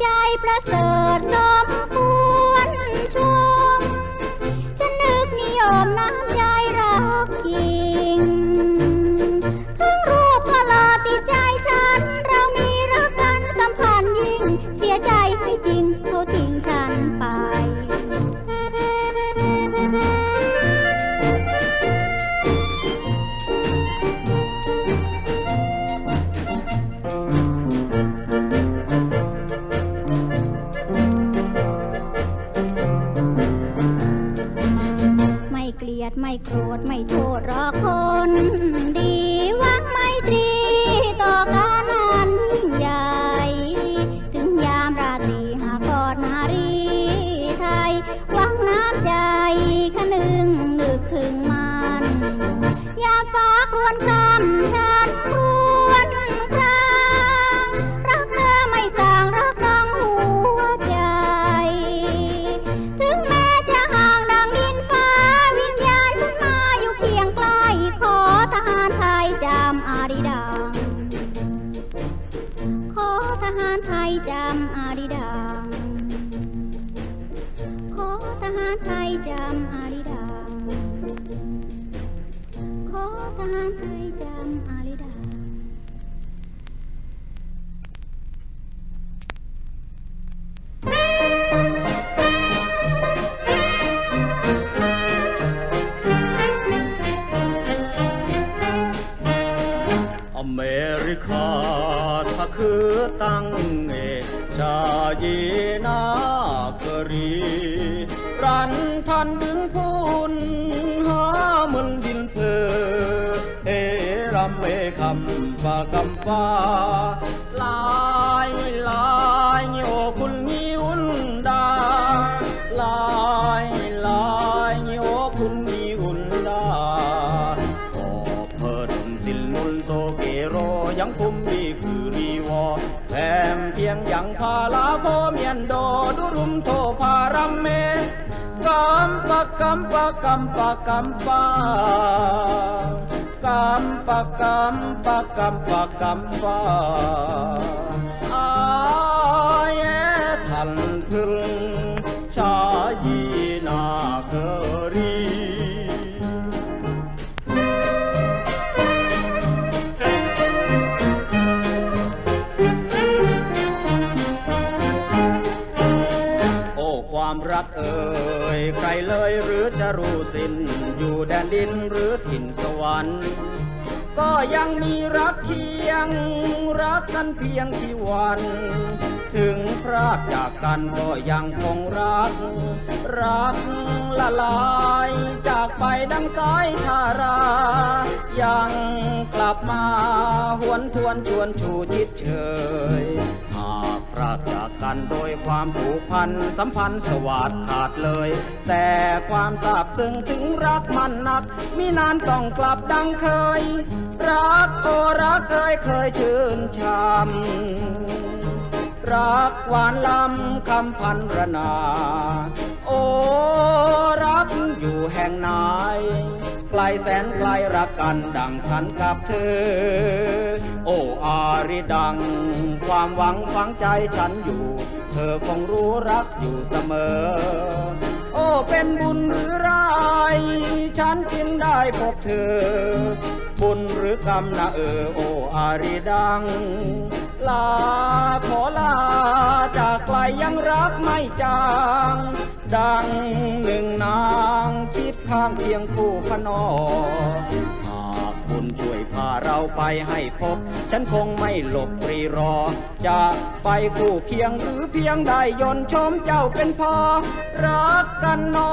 ใจประเสริฐสมคว นึกถึงมันยาฟ้าครวญครำฉันครวญครางรักเธอไม่สางรักดังหัวใจ ถึงแม้จะห่างดังดินฟ้า วิญญาณฉันมาอยู่เคียงใกล้ขอทหารไทยจำอาริดัง ขอทหารไทยจำ dam. ำเมคำปากำปาลายลายโยคุณนิวุนดาลายลายโยคุณนิวุนดาขอเพิ่นสินนุนโซเกโรยังคุมดีคือรีวอแถมเพียงยังพาลาโคเมียนโดดุรุมโทพารัมเมกัมปะกัมปะกัมปะกัมปะ Pakam, pakam, pakam, pakam, pakam. รักเอ่ยใครเลยหรือจะรู้สิ้น อยู่แดนดินหรือถิ่นสวรรค์ ก็ยังมีรักเพียง รักกันเพียงที่วัน ถึงพรากจากกันก็ยังคงรัก รักละลายจากไปดังสายทารา ยังกลับมาหวนทวนชวนชูจิตเชย พรากจากกันโดยความผูกพันสัมพันธ์สวาดขาดเลย แต่ความซาบซึ้งถึงรักมันนักมินานต้องกลับดังเคย รักโอรักเอ่ยเคยชื่นชมรักหวานล้ำคำพันรนา โอรักอยู่แห่งไหน กลแสนไกลรักกันดังฉันกับเธอ โอ้อาริดัง ความหวังฝังใจฉันอยู่ เธอคงรู้รักอยู่เสมอ โอ้เป็นบุญหรือร้ายฉันจึงได้พบเธอ บุญหรือกรรมนะเออโออาริดัง ลาขอลาจากไกลยังรักไม่จาง ดังหนึ่งนางชิดข้างเคียงคู่พนอหากบุญช่วยพาเราไปให้พบ ฉันคงไม่หลบปรีรอ จะไปคู่เคียงหรือเพียงได้ยนชมเจ้าเป็นพอ รักกันหนอ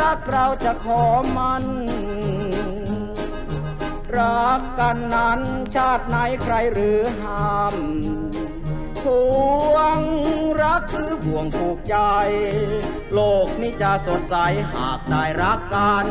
รักเราจะขอมัน รักกันนั้นชาติไหนใครหรือห้าม พวงรักคือบ่วงผูกใจ โลกนี้จะสดใสหากได้รักกัน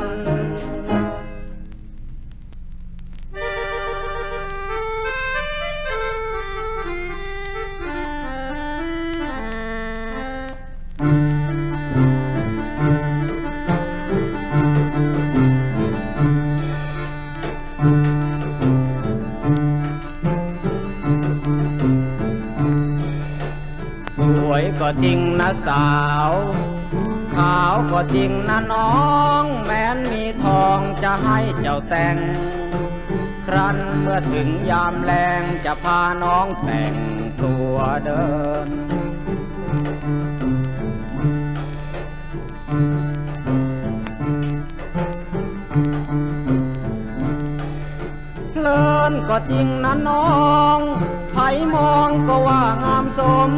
ก็จริงนะสาว ขาวก็จริงนะน้อง แม้นมีทองจะให้เจ้าแต่ง ครั้นเมื่อถึงยามแรงจะพาน้องแต่งตัวเดินเลินก็จริงนะน้องไผมองก็ว่างามสม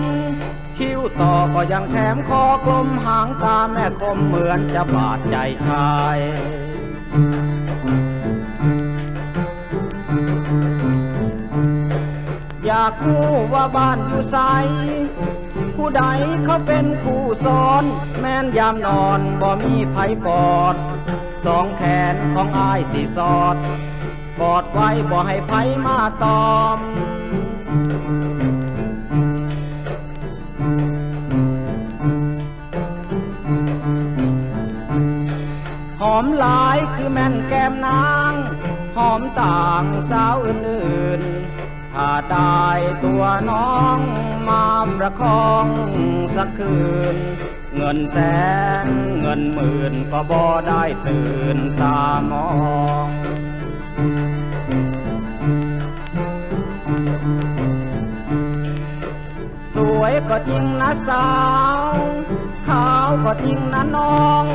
คิ้วต่อก็ยังแถมคอกลมหางตาแม่คมเหมือนจะบาดใจชายอยากรู้ว่าบ้านอยู่ไสผู้ใดเขาเป็นคู่ซ้อน แม่นยามนอนบ่มีไผกอด สองแขนของอายสิสอด กอดไว้บ่ให้ไผมาตอม อมหลายคือแม่นแก้มนาง หอมต่างสาวอื่นๆ ถ้าได้ตัวน้องมาประคองสักคืน เงินแสนเงินหมื่นก็บ่ได้ตื่นตามองสวยก็จริงนะสาว ขาวก็จริงนะน้อง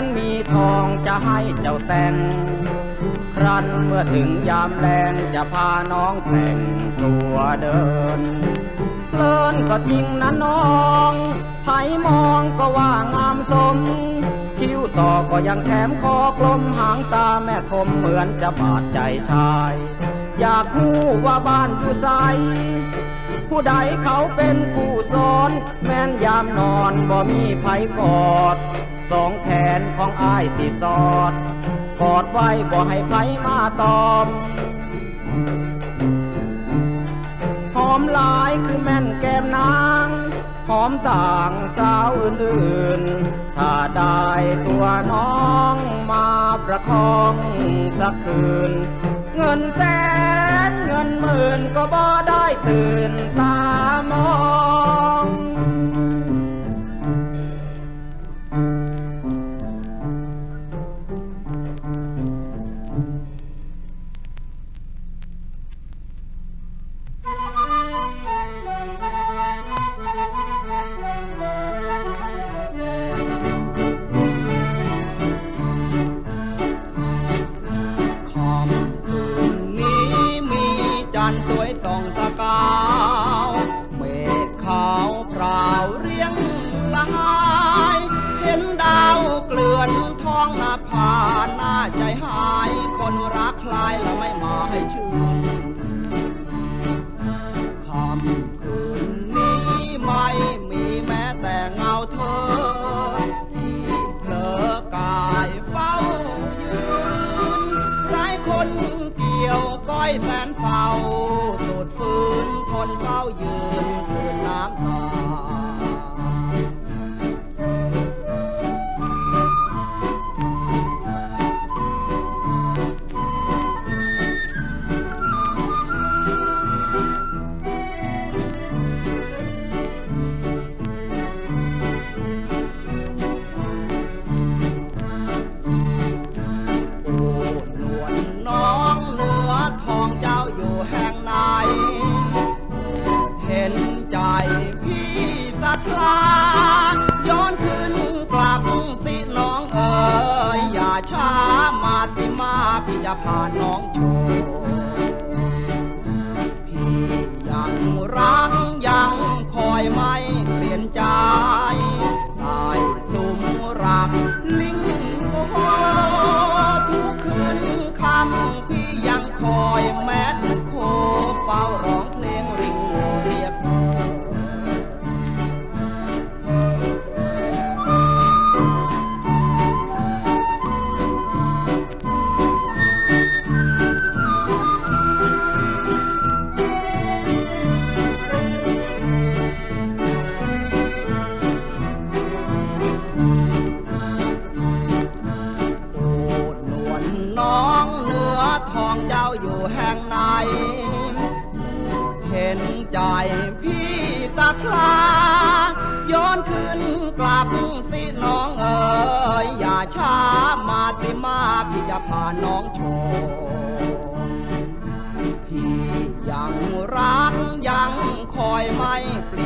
นมีทองจะให้เจ้าแต่ง ครั้นเมื่อถึงยามแรงจะพาน้องแต่งตัวเดินเพลินก็จริงนะน้องไผมองก็ว่างามสม คิ้วต่อก็ยังแถมคอกลมหางตาแม่คมเหมือนจะบาดใจชาย อยากคู่ว่าบ้านอยู่ไสผู้ใดเขาเป็นคู่ซ้อน แม่นยามนอนบ่มีไผกอด สองแขนของอายสิสอด กอดไว้บ่ให้ไผมาตอม หอมหลายคือแม่นแก้มนาง หอมต่างสาวอื่นๆ ถ้าได้ตัวน้องมาประคองสักคืน เงินแสนเงินหมื่นก็บ่ได้ตื่นตามอง จันสวยส่องสกาวเมฆขาวพราวเรียงละหายเห็นดาวเกลื่อนท้องนาผาหน้าใจหาย คนรักคลายแล้วไม่มาให้ชื่อ พี่จะพาน้องโชว์พี่ยังรักยังคอยไม่เปลี่ยนใจได้สุมรักลิงโอทุกคืนคำพี่ยังคอยแม้โคเฝ้ารอ ใจพี่สักลาย้อนคืนกลับสิน้องเอ๋ยอย่าช้ามาสิมาพี่จะพาน้องโชว์พี่ยังรักยังคอยไม่เปลี่ย